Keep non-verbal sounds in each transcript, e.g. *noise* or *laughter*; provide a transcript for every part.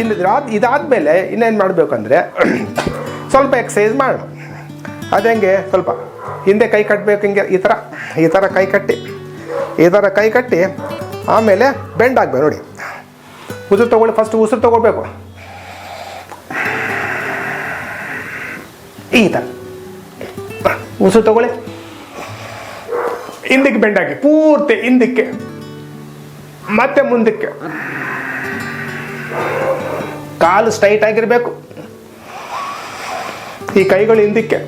ಇನ್ನು ಇದಾದ ಇದಾದಮೇಲೆ ಇನ್ನೇನು ಮಾಡಬೇಕಂದ್ರೆ *clears throat* ಸ್ವಲ್ಪ ಎಕ್ಸಸೈಸ್ ಮಾಡೋಣ ಹೆಂಗೆ? ಸ್ವಲ್ಪ ಹಿಂದೆ ಕೈ ಕಟ್ಟಬೇಕು ಹಿಂಗೆ, ಈ ಥರ ಈ ಥರ ಕೈ ಕಟ್ಟಿ. ಈ ಥರ ಕೈ ಕಟ್ಟಿ ಆಮೇಲೆ ಬೆಂಡ್ ಆಗಬೇಕು ನೋಡಿ. ಉಸಿರು ತೊಗೊಳ್ಳಿ ಫಸ್ಟ್ ಉಸಿರು ತೊಗೊಳ್ಬೇಕು. ಈ ಥರ. ಉಸಿರು ತಗೊಳ್ಳಿ. ಹಿಂದಕ್ಕೆ ಬೆಂಡ್ ಹಾಕಿ, ಪೂರ್ತಿ ಹಿಂದಕ್ಕೆ, ಮತ್ತೆ ಮುಂದಕ್ಕೆ. ಕಾಲು ಸ್ಟ್ರೈಟ್ ಆಗಿರಬೇಕು. ಈ ಕೈಗಳು ಹಿಂದಕ್ಕೆ.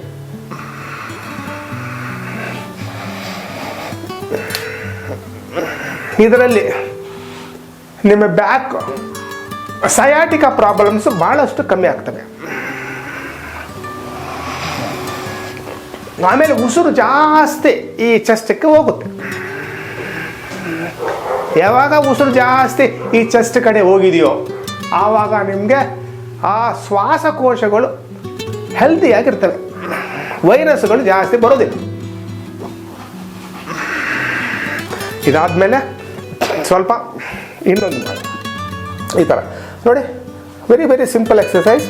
ಇದರಲ್ಲಿ ನಿಮ್ಮ ಬ್ಯಾಕ್ ಸಯಾಟಿಕ ಪ್ರಾಬ್ಲಮ್ಸ್ ಭಾಳಷ್ಟು ಕಮ್ಮಿ ಆಗ್ತವೆ. ಆಮೇಲೆ ಉಸಿರು ಜಾಸ್ತಿ ಈ ಚೆಸ್ಟಕ್ಕೆ ಹೋಗುತ್ತೆ. ಯಾವಾಗ ಉಸಿರು ಜಾಸ್ತಿ ಈ ಚೆಸ್ಟ್ ಕಡೆ ಹೋಗಿದೆಯೋ ಆವಾಗ ನಿಮಗೆ ಆ ಶ್ವಾಸಕೋಶಗಳು ಹೆಲ್ದಿಯಾಗಿರ್ತವೆ ವೈರಸ್ಗಳು ಜಾಸ್ತಿ ಬರೋದಿಲ್ಲ. ಇದಾದಮೇಲೆ ಸ್ವಲ್ಪ ಇನ್ನೊಂದು ಈ ಥರ ನೋಡಿ ವೆರಿ ವೆರಿ ಸಿಂಪಲ್ ಎಕ್ಸಸೈಸ್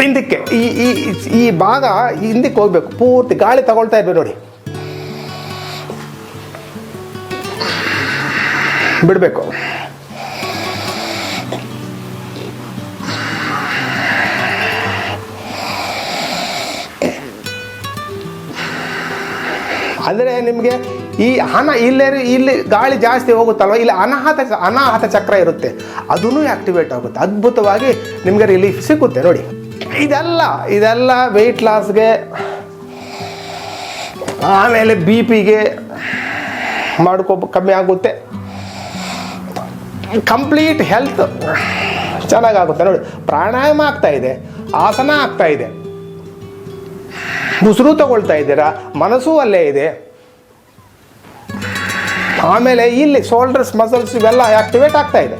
ಹಿಂದಕ್ಕೆ, ಈ ಈ ಈ ಭಾಗ ಹಿಂದಕ್ಕೆ ಹೋಗ್ಬೇಕು. ಪೂರ್ತಿ ಗಾಳಿ ತಗೊಳ್ತಾ ಇರ್ಬೇಕು ನೋಡಿ. ಬಿಡಬೇಕು. ಅಂದರೆ ನಿಮಗೆ ಈ ಹಣ ಇಲ್ಲೇ ಇಲ್ಲಿ ಗಾಳಿ ಜಾಸ್ತಿ ಹೋಗುತ್ತಲ್ವ? ಇಲ್ಲಿ ಅನಾಹತ ಅನಾಹತ ಚಕ್ರ ಇರುತ್ತೆ. ಅದೂ ಆಕ್ಟಿವೇಟ್ ಆಗುತ್ತೆ. ಅದ್ಭುತವಾಗಿ ನಿಮಗೆ ರಿಲೀಫ್ ಸಿಗುತ್ತೆ. ನೋಡಿ, ಇದೆಲ್ಲ ಇದೆಲ್ಲ ವೆಯ್ಟ್ ಲಾಸ್ಗೆ ಆಮೇಲೆ ಬಿ ಪಿಗೆ ಮಾಡ್ಕೊ ಕಮ್ಮಿ ಆಗುತ್ತೆ. ಕಂಪ್ಲೀಟ್ ಹೆಲ್ತ್ ಚೆನ್ನಾಗಾಗುತ್ತೆ. ನೋಡಿ, ಪ್ರಾಣಾಯಾಮ ಆಗ್ತಾ ಇದೆ. ಆಸನ ಆಗ್ತಾ ಇದೆ. ಉಸಿರು ತಗೊಳ್ತಾ ಇದ್ದೀರಾ? ಮನಸ್ಸು ಅಲ್ಲೇ ಇದೆ. ಆಮೇಲೆ ಇಲ್ಲಿ ಶೋಲ್ಡರ್ಸ್ ಮಸಲ್ಸ್ ಇವೆಲ್ಲ ಆಕ್ಟಿವೇಟ್ ಆಗ್ತಾ ಇದೆ.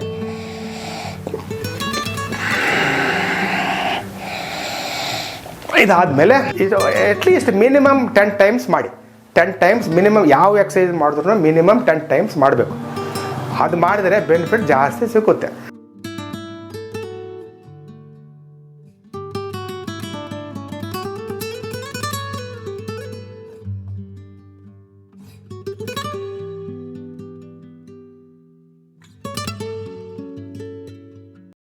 ಇದಾದ್ಮೇಲೆ ಇದು at least minimum ten times ಮಾಡಿ. ಟೆನ್ ಟೈಮ್ಸ್ ಮಿನಿಮಮ್ ಯಾವ ಎಕ್ಸಸೈಸ್ ಮಾಡಿದ್ರು ಮಿನಿಮಮ್ ಟೆನ್ ಟೈಮ್ಸ್ ಮಾಡಬೇಕು. ಅದು ಮಾಡಿದರೆ ಬೆನಿಫಿಟ್ ಜಾಸ್ತಿ ಸಿಗುತ್ತೆ.